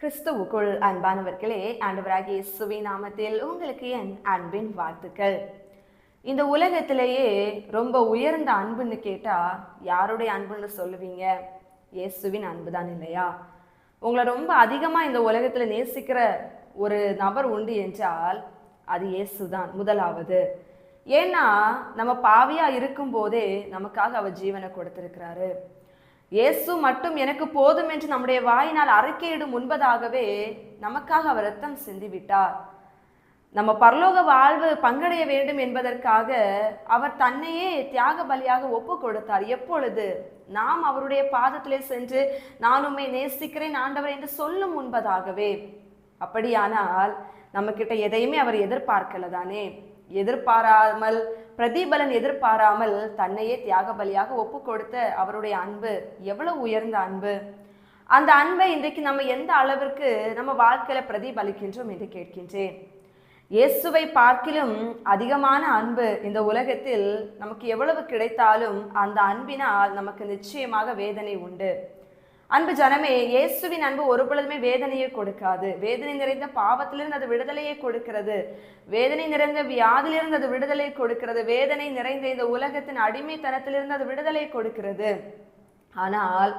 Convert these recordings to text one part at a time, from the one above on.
கிறிஸ்துவுக்குள் அன்பானவர்களே ஆண்டவராகிய இயேசுவின் நாமத்தில் உங்களுக்கு என் அன்பின் வாழ்த்துக்கள். இந்த உலகத்திலேயே ரொம்ப உயர்ந்த அன்புன்னு கேட்டால் யாருடைய அன்புன்னு சொல்லுவீங்க? இயேசுவின் அன்பு தான் இல்லையா? உங்களை ரொம்ப அதிகமாக இந்த உலகத்தில் நேசிக்கிற ஒரு நபர் உண்டு என்றால் அது இயேசு தான் முதலாவது. ஏன்னா நம்ம பாவியாக இருக்கும்போதே நமக்காக அவர் ஜீவனை கொடுத்துருக்கிறாரு. இயேசு மட்டும் எனக்கு போதும் என்று நம்முடைய வாயினால் அறிக்கையிடும் முன்பதாகவே நமக்காக அவர் ரத்தம் சிந்திவிட்டார். நம்ம பரலோக வாழ்வு பங்கடைய வேண்டும் என்பதற்காக அவர் தன்னையே தியாக பலியாக ஒப்பு கொடுத்தார். எப்பொழுது? நாம் அவருடைய பாதத்திலே சென்று நான் உண்மை நேசிக்கிறேன் ஆண்டவர் என்று சொல்லும் முன்பதாகவே. அப்படியானால் நம்ம கிட்ட எதையுமே அவர் எதிர்பார்க்கல தானே எதிர்பாராமல் பிரதிபலன் எதிர்பாராமல் தன்னையே தியாக பலியாக ஒப்பு கொடுத்த அவருடைய அன்பு எவ்வளவு உயர்ந்த அன்பு. அந்த அன்பை இன்றைக்கு நம்ம எந்த அளவிற்கு நம்ம வாழ்க்கையில பிரதிபலிக்கின்றோம் என்று கேட்கின்றேன். இயேசுவை பார்க்கிலும் அதிகமான அன்பு இந்த உலகத்தில் நமக்கு எவ்வளவு கிடைத்தாலும் அந்த அன்பினால் நமக்கு நிச்சயமாக வேதனை உண்டு. அன்பு ஜனமே இயேசுவின் அன்பு ஒரு பொழுதுமே வேதனையை கொடுக்காது. வேதனை நிறைந்த பாவத்திலிருந்து அது விடுதலையை கொடுக்கிறது. வேதனை நிறைந்த வியாதிலிருந்து அது விடுதலை கொடுக்கிறது. வேதனை நிறைந்த இந்த உலகத்தின் அடிமைத்தனத்திலிருந்து அது விடுதலை கொடுக்கிறது. ஆனால்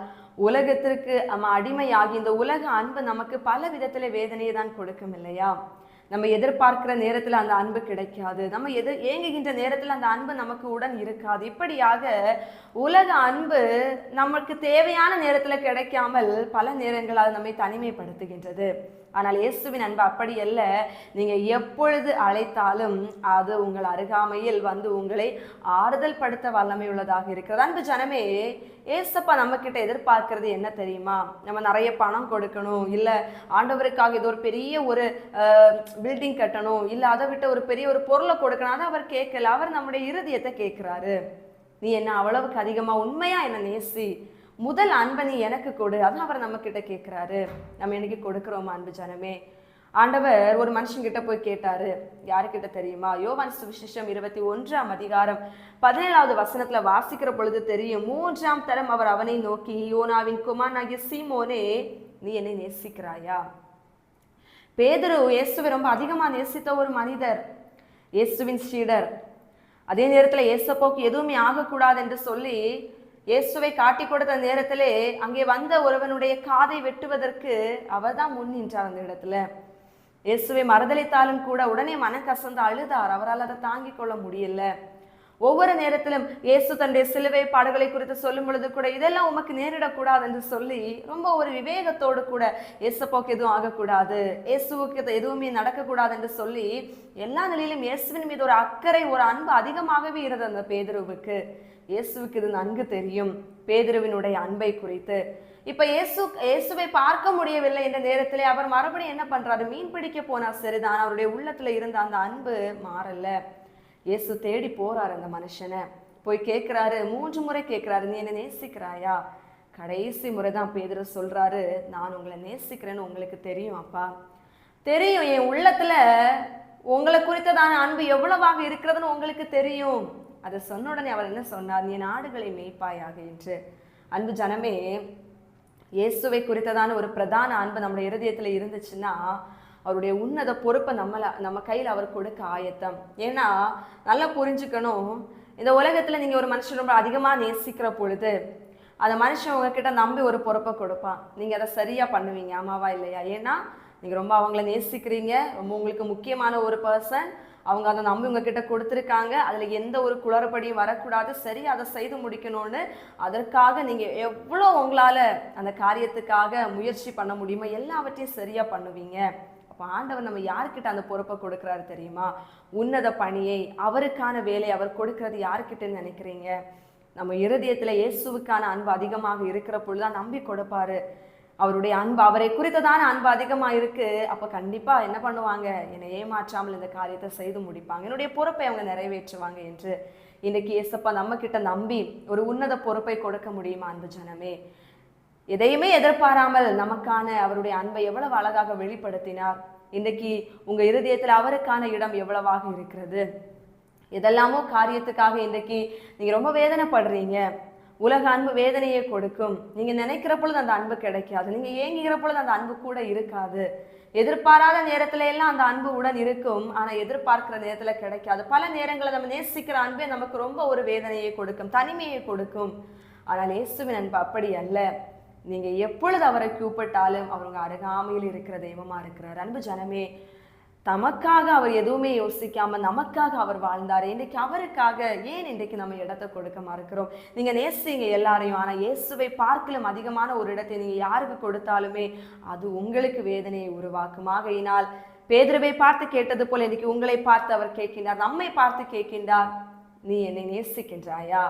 உலகத்திற்கு நம்ம அடிமையாகி இந்த உலக அன்பு நமக்கு பல விதத்தில் வேதனையை தான் கொடுக்கும் இல்லையா? நம்ம எதிர்பார்க்கிற நேரத்தில் அந்த அன்பு கிடைக்காது. நம்ம எதிர் ஏங்குகின்ற நேரத்தில் அந்த அன்பு நமக்கு உடன் இருக்காது. இப்படியாக உலக அன்பு நமக்கு தேவையான நேரத்தில் கிடைக்காமல் பல நேரங்கள் அது நம்மை தனிமைப்படுத்துகின்றது. ஆனால் இயேசுவின் அன்பு அப்படி அல்ல. நீங்கள் எப்பொழுது அழைத்தாலும் அது உங்கள் அருகாமையில் வந்து உங்களை ஆறுதல் படுத்த வல்லமை உள்ளதாக இருக்கிறது. அன்பு ஜனமே ஏசப்பா நம்ம கிட்ட என்ன தெரியுமா? நம்ம நிறைய பணம் கொடுக்கணும் இல்லை ஆண்டவருக்காக இது ஒரு பெரிய ஒரு பில்டிங் கட்டணும் இல்லை அதை விட்டு ஒரு பெரிய ஒரு பொருளை கொடுக்கணும் அதை அவர் கேட்கல. அவர் நம்முடைய இருதயத்தை கேட்குறாரு. நீ என்ன அவ்வளவுக்கு அதிகமாக உண்மையாக என்ன நேசி? முதல் அன்பனை எனக்கு கொடு. அதான் அவர் நம்ம கிட்ட கேட்குறாரு நம்ம இன்னைக்கு கொடுக்குறோமா அன்பு ஜனமே? ஆண்டவர் ஒரு மனுஷங்கிட்ட போய் கேட்டாரு. யாருக்கிட்ட தெரியுமா? யோவான் சுவிசேஷம் இருபத்தி ஒன்றாம் அதிகாரம் பதினேழாவது வசனத்துல வாசிக்கிற பொழுது தெரியும். மூன்றாம் தரம் அவர் அவனை நோக்கி யோனாவின் குமாரனாகிய சீமோனே நீ என்னை நேசிக்கிறாயா? பேதரு இயேசுவை ரொம்ப அதிகமாக நேசித்த ஒரு மனிதர். இயேசுவின் சீடர். அதே நேரத்தில் இயேசப்போக்கு எதுவுமே ஆகக்கூடாது என்று சொல்லி இயேசுவை காட்டி கொடுத்த நேரத்திலே அங்கே வந்த ஒருவனுடைய காதை வெட்டுவதற்கு அவர் தான் முன் நின்றார் அந்த இடத்துல. இயேசுவை மறுதளித்தாலும் கூட உடனே மனக்கசந்து அழுதார். அவரால் அதை தாங்கிக் கொள்ள முடியல. ஒவ்வொரு நேரத்திலும் இயேசு தன்னுடைய சிலுவை பாடுகளை குறித்து சொல்லும் பொழுது கூட இதெல்லாம் உமக்கு நேரிடக்கூடாது என்று சொல்லி ரொம்ப ஒரு விவேகத்தோடு கூட இயேசப்போக்கு எதுவும் ஆகக்கூடாது இயேசுவுக்கு இது எதுவுமே நடக்கக்கூடாது என்று சொல்லி எல்லா நிலையிலும் இயேசுவின் மீது ஒரு அக்கறை ஒரு அன்பு அதிகமாகவே இருந்தது அந்த பேதுருவுக்கு. இயேசுவுக்கு இது நன்கு தெரியும் பேதுருவினுடைய அன்பை குறித்து. இப்ப இயேசு இயேசுவை பார்க்க முடியவில்லை என்ற நேரத்திலே அவர் மறுபடியும் என்ன பண்றாரு? மீன் பிடிக்க போனா சரிதான் அவருடைய உள்ளத்துல இருந்த அந்த அன்பு மாறல. இயேசு தேடி போறாரு அந்த மனுஷனை. போய் கேட்கிறாரு மூன்று முறை கேட்கிறாரு நீ என்ன நேசிக்கிறாயா? கடைசி முறை தான் பேதர் சொல்றாரு நான் உங்களை நேசிக்கிறேன்னு உங்களுக்கு தெரியும் அப்பா. தெரியும் என் உள்ளத்துல உங்களை குறித்ததான அன்பு எவ்வளவாக இருக்கிறதுன்னு உங்களுக்கு தெரியும். அதை சொன்ன உடனே அவர் என்ன சொன்னார்? நீ நாடுகளை மேய்ப்பாயாக என்று. அன்பு ஜனமே இயேசுவை குறித்ததான ஒரு பிரதான அன்பு நம்முடைய இருதயத்தில் இருந்துச்சுன்னா அவருடைய உன்னத பொறுப்பை நம்மளை நம்ம கையில் அவர் கொடுக்க ஆயத்தம். ஏன்னா நல்லா புரிஞ்சுக்கணும். இந்த உலகத்தில் நீங்கள் ஒரு மனுஷன் ரொம்ப அதிகமாக நேசிக்கிற பொழுது அந்த மனுஷன் உங்ககிட்ட நம்பி ஒரு பொறுப்பை கொடுப்பான். நீங்கள் அதை சரியாக பண்ணுவீங்க ஆமாவா இல்லையா? ஏன்னா நீங்கள் ரொம்ப அவங்கள நேசிக்கிறீங்க ரொம்ப உங்களுக்கு முக்கியமான ஒரு பர்சன் அவங்க அதை நம்பி உங்ககிட்ட கொடுத்துருக்காங்க. அதில் எந்த ஒரு குளறுபடியும் வரக்கூடாது. சரி அதை செய்து முடிக்கணும்னு அதற்காக நீங்கள் எவ்வளோ உங்களால் அந்த காரியத்துக்காக முயற்சி பண்ண முடியுமோ எல்லாவற்றையும் சரியாக பண்ணுவீங்க. அப்போ ஆண்டவர் நம்ம யார்கிட்ட அந்த பொறுப்பை கொடுக்குறாரு தெரியுமா? உன்னத பணியை அவருக்கான வேலை அவர் கொடுக்கறது யாருக்கிட்டன்னு நினைக்கிறீங்க? நம்ம இருதயத்தில் இயேசுவுக்கான அன்பு அதிகமாக இருக்கிற பொழுதுதான் நம்பி கொடுப்பாரு. அவருடைய அன்பு அவரை குறித்ததான அன்பு அதிகமாக இருக்கு. அப்போ கண்டிப்பாக என்ன பண்ணுவாங்க? என்னை ஏமாற்றாமல் இந்த காரியத்தை செய்து முடிப்பாங்க. என்னுடைய பொறுப்பை அவங்க நிறைவேற்றுவாங்க என்று இன்னைக்கு ஏசப்பா நம்ம கிட்ட நம்பி ஒரு உன்னத பொறுப்பை கொடுக்க முடியுமா அன்பு ஜனமே? எதையுமே எதிர்பாராமல் நமக்கான அவருடைய அன்பை எவ்வளவு அழகாக வெளிப்படுத்தினார். இன்றைக்கு உங்கள் இருதயத்தில் அவருக்கான இடம் எவ்வளவாக இருக்கிறது? எதெல்லாமோ காரியத்துக்காக இன்றைக்கு நீங்கள் ரொம்ப வேதனைப்படுறீங்க. உலக அன்பு வேதனையை கொடுக்கும். நீங்கள் நினைக்கிற பொழுது அந்த அன்பு கிடைக்காது. நீங்கள் ஏங்குகிற பொழுது அந்த அன்பு கூட இருக்காது. எதிர்பாராத நேரத்துல எல்லாம் அந்த அன்பு உடன் இருக்கும். ஆனால் எதிர்பார்க்கிற நேரத்தில் கிடைக்காது. பல நேரங்களில் நம்ம நேசிக்கிற அன்பே நமக்கு ரொம்ப ஒரு வேதனையை கொடுக்கும். தனிமையை கொடுக்கும். ஆனால் இயேசுவின் அன்பு அப்படி அல்ல. நீங்க எப்பொழுது அவரை கூப்பிட்டாலும் அவருங்க அருகாமையில் இருக்கிற தெய்வமா இருக்கிறார். அன்பு ஜனமே தமக்காக அவர் எதுவுமே யோசிக்காம நமக்காக அவர் வாழ்ந்தார். இன்றைக்கு அவருக்காக ஏன் இன்றைக்கு நம்ம இடத்தை கொடுக்க மறுக்கிறோம்? நீங்க நேசிங்க எல்லாரையும். ஆனா இயேசுவை பார்க்கலும் அதிகமான ஒரு இடத்தை நீங்க யாருக்கு கொடுத்தாலுமே அது உங்களுக்கு வேதனையை உருவாக்கும். ஆகையினால் பேதுருவை பார்த்து கேட்டது போல இன்னைக்கு உங்களை பார்த்து அவர் கேட்கின்றார். நம்மை பார்த்து கேட்கின்றார். நீ என்னை நேசிக்கின்றாயா?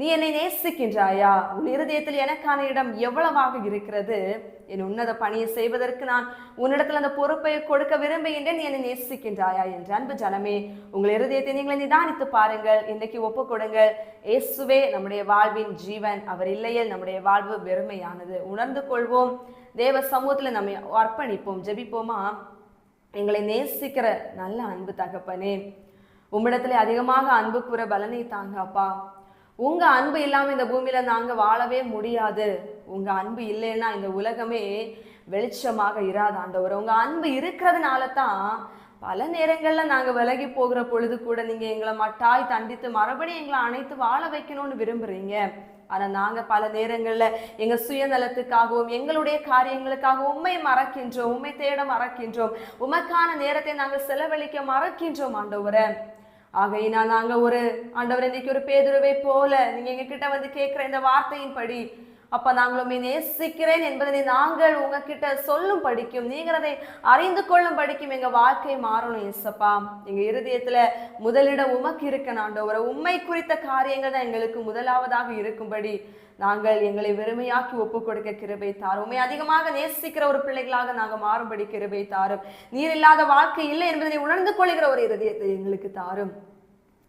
நீ என்னை நேசிக்கின்றாயா? உன் இருதயத்தில் எனக்கான இடம் எவ்வளவாக இருக்கிறது? என் உன்னத பணியை செய்வதற்கு நான் உன்னிடத்தில் அந்த பொறுப்பை கொடுக்க விரும்புகின்றேன். நீ என்னை நேசிக்கின்றாயா என்று அன்பு ஜனமே உங்கள் இருதயத்தை நீங்கள் நிதானித்து பாருங்கள். இன்றைக்கு ஒப்பு கொடுங்கள். இயேசுவே நம்முடைய வாழ்வின் ஜீவன். அவர் இல்லையில் நம்முடைய வாழ்வு வெறுமையானது. உணர்ந்து கொள்வோம். தேவ சமூகத்தில் நம்மை அர்ப்பணிப்போம். ஜெபிப்போமா? எங்களை நேசிக்கிற நல்ல அன்பு தகப்பனே உம்மிடத்துல அதிகமாக அன்பு கூற பலனை தாங்க அப்பா. உங்க அன்பு இல்லாம இந்த பூமியில நாங்க வாழவே முடியாது. உங்க அன்பு இல்லைன்னா இந்த உலகமே வெளிச்சமாக இராது ஆண்டவர். உங்க அன்பு இருக்கிறதுனால தான் பல நேரங்கள்ல நாங்க விலகி போகிற பொழுது கூட நீங்க எங்களை மட்டாய் தண்டித்து மறுபடியும் எங்களை அனைத்து வாழ வைக்கணும்னு விரும்புறீங்க. ஆனா நாங்க பல நேரங்கள்ல எங்க சுயநலத்துக்காகவும் எங்களுடைய காரியங்களுக்காக உண்மை மறக்கின்றோம் உண்மை தேட மறக்கின்றோம். உமக்கான நேரத்தை நாங்கள் செலவழிக்க மறக்கின்றோம் ஆண்டவரை. ஆகையினால் நாங்கள் ஒரு ஆண்டவர் இன்னைக்கு ஒரு பேதுருவை போல நீங்கள் எங்ககிட்ட வந்து கேட்குற இந்த வார்த்தையின்படி அப்ப நாங்கள் உண்மை நேசிக்கிறேன் என்பதனை நாங்கள் உங்ககிட்ட சொல்லும் படிக்கும் நீங்கள் அதை அறிந்து கொள்ளும் படிக்கும் எங்க வாழ்க்கை மாறணும் இசப்பா எங்க இருதயத்துல முதலிடம் உமக்கு இருக்க ஆண்டவரை. உண்மை குறித்த காரியங்கள் தான் எங்களுக்கு முதலாவதாக இருக்கும்படி நாங்கள் எங்களை வெறுமையாக்கி ஒப்பு கொடுக்க கிருபை தாரும் உண்மை அதிகமாக நேசிக்கிற ஒரு பிள்ளைகளாக நாங்கள் மாறும்படி கிருபை தாரும் நீர் இல்லாத வாழ்க்கை இல்லை என்பதனை உணர்ந்து கொள்கிற ஒரு இருதயத்தை எங்களுக்கு தாரும்.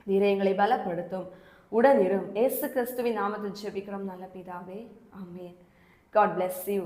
நீரை எங்களை பலப்படுத்தும். உடனிரும். ஏசு கிறிஸ்துவின் நாமத்தில் ஜெபிக்கிறோம் நல்ல பிதாவே. ஆமென். God bless you